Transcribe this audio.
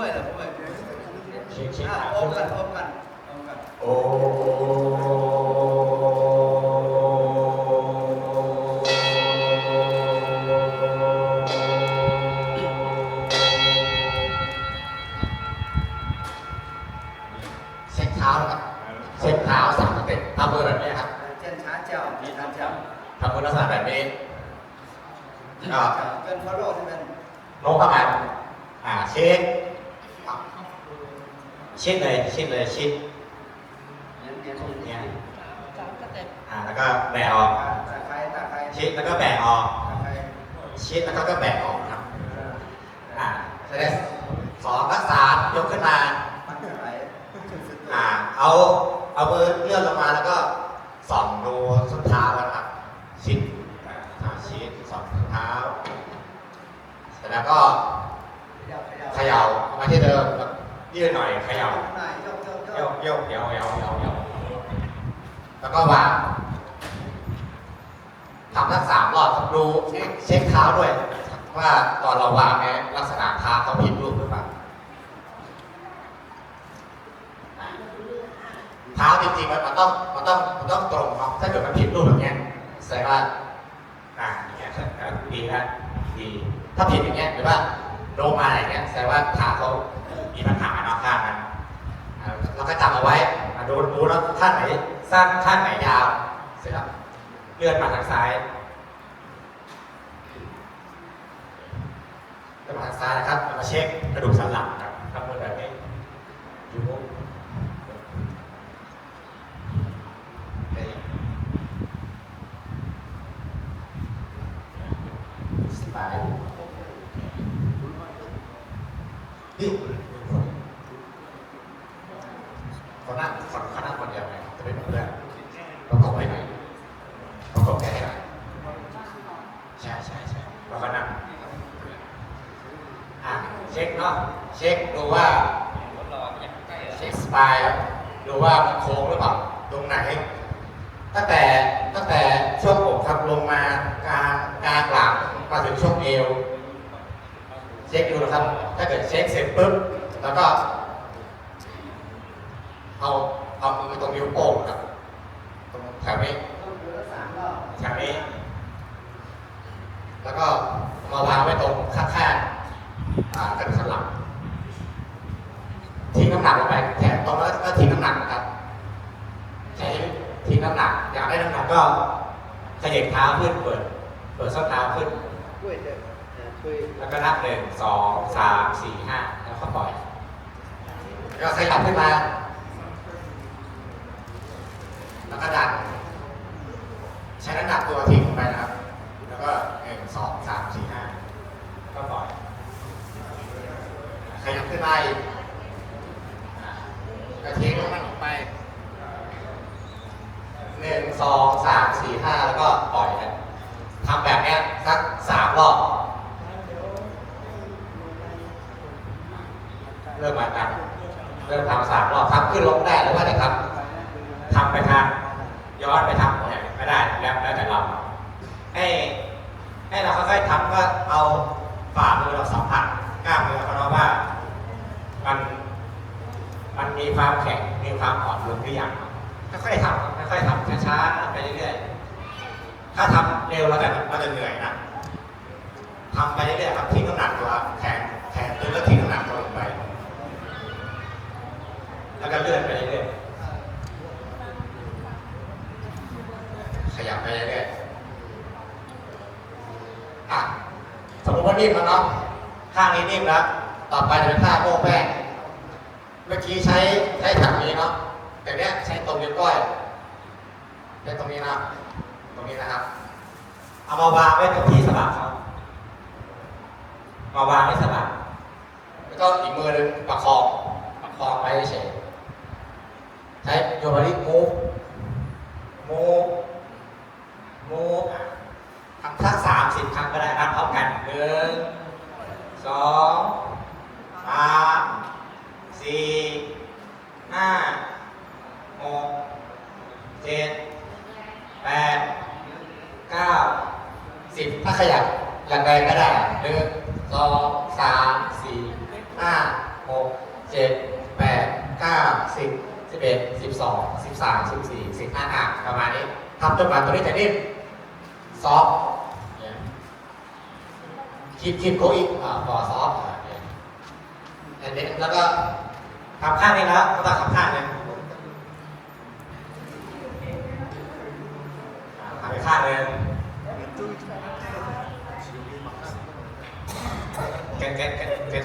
วยเหรอผู้ช่วยเช็คเช็คอะขาโอมกันโอมกันโอมกันโอ้เช็คเท้านะครับเช็คเท้าสามสเต็ปทำมือแบบนี้ครับเจนช้าเจ้ามีทำเจ้าทำมือลักษณะแบบนี้ก็เกินฟอลโล่ที่เป็นโน้มเข้ามาอ่าเช็ค ชิดเลยชิดเลยชิดเย็นเย็นเนี่ยสามสเต็ปอ่าแล้วก็แบะออก ตาใครตาใครชิดแล้วก็แบะออก ตาใครชิดแล้วก็ก็แบะออกครับอ่าเสร็จสองรักษายกขึ้นมา มันจะไหล อ่าเอาเอามือเลื่อนลงมาแล้วก็ส่องดูส้นเท้านะครับ ชิดอ่าชิดส่องส้นเท้าเสร็จแล้วก็ ขยับขยับ เขย่ามาที่เดิมแล้วยืดหน่อยเขย่า หน่อยยกยกย โย ก กโยกเดี๋ยวเดี๋ยวเดี๋ยวเดี๋ยว แล้วก็วางทำทั้งสามรอบรับดูเช็คเช็คเท้าด้วย ว่าตอนเราวางเนี่ยลักษณะเท้าเขาผิดรูปหรือเปล่าเท้าจริงๆมันมันต้องมันต้องมันต้องตรงเนาะถ้าเกิดมันผิดรูปแบบเนี้ยแสดงว่าอ่าอย่างเงี้ยดีนะดีถ้าผิดอย่างเงี้ยหรือว่าโนมาอย่างเงี้ยแสดงว่าเท้าเขามีปัญหาเนาะข้างนั้นเราก็จำเอาไว้ อ่าดูดูแล้วท่าไหนสั้นท่าไหนยาวเสร็จแล้วเลื่อนมาทางซ้ายเลื่อนมาทางซ้ายนะครับมาเช็คกระดูกสันหลังครับทำมือแบบนี้อยู่มุมนี่สบายนี่นั่งคนเขานั่งคนเดียวไงจะเป็นเพื่อนประกบไปไหนประกบแค่ไหน ใช่ใช่ใช่แล้วก็นั่งอะเช็คเนาะเช็คดูว่าเช็คสปายดูว่ามันโค้งหรือเปล่าตรงไหน ตั้งแต่ตั้งแต่ช่วงอกครับลงมากลางกลางหลังมาถึงช่วงเอวเช็คดูนะครับ ถ้าเกิดเช็คเสร็จปุ๊บแล้วก็เอาเอามือตรงนิ้วโป้งครับตรงแถวนี้ต้องดูแล้วสามรอบแถวนี้ แล้วก็มาวางไว้ตรงข้างๆอ่ากระดูกสันหลังทิ้งน้ำหนักลงไปแขนตรงแล้วก็ทิ้งน้ำหนักนะครับใช้ทิ้งน้ำหนัก อยากได้น้ำหนักก็ขยับเท้าขึ้นเปิด เปิดส้นเท้าขึ้นแล้วก็นับหนึ่งสองสามสี่ห้าแล้วก็ปล่อยแล้วก็ขยับขึ้นมา แล้วก็ดันใช้น้ำหนักตัวทิ้งลงไปนะครับ สองสามสี่ห้าก็ปล่อยขยับขึ้นมาอีกอ่าก็ทิ้งลงมันลงไปหนึ่งสองสามสี่ห้าแล้วก็ปล่อยนะทำแบบนี้สักสามรอบเริ่มมากันเริ่มทำสามรอบทำขึ้นลงได้หรือว่าจะทำทำไปทางย้อนไปทางหัวเนี่ยก็ได้แล้วแต่เราให้ ให้เราค่อยๆทำก็เอาฝ่ามือเราสัมผัสกล้ามเนื้อเขาเราะว่ามันมันมีความแข็งมีความอ่อนลงหรือยังค่อยๆทำค่อยๆทำช้าๆไปเรื่อยๆถ้าทำเร็วแล้วแบบมันจะเหนื่อยนะทำไปเรื่อยๆครับทิ้งน้ำหนักตัวแข็งแขนตึงแล้วทิ้งน้ำหนักตัวลงไป แล้วก็เลื่อนไปเรื่อยๆขยับไปเรื่อยๆอะ สมมติว่านิ่มแล้วเนาะข้างนี้นิ่มแล้ว ต่อไปจะเป็นท่าโป้งแป้งเมื่อกี้ใช้ใช้แถวนี้เนาะแต่เนี้ยใช้ตรงนิ้วก้อยใช้ตรงนี้นะตรงนี้นะครับ เอามาวางไว้ตรงที่สะบักเขามาวางไว้สะบักแล้วก็อีกมือหนึ่งประคองประคองไว้เฉยใช้โยบาริมูฟมูฟมูฟทำสักสามสิบครั้งก็ได้ครับพร้อมกันหนึ่งส องสามสี่ห้าหกเจ็ดแปดเก้าสิบถ้าขยับอย่างใดก็ได้หนึ่งสองสามสี่ห้าหกเจ็ดแปดเก้าสิบสิบเอ็ดสิบสองสิบสามสิบสี่สิบห้าอะประมาณนี้ทำจนกว่าตัวนี้จะนิ่มซอฟ คีบคีบโกอีกอ่าพอซอฟต์อะเนี่ยอันนี้แล้วก็ขับข้างนี้แล้วก็ต้องขับข้างนี้อ่าทำไปข้างหนึงแกนแกนแกนแกน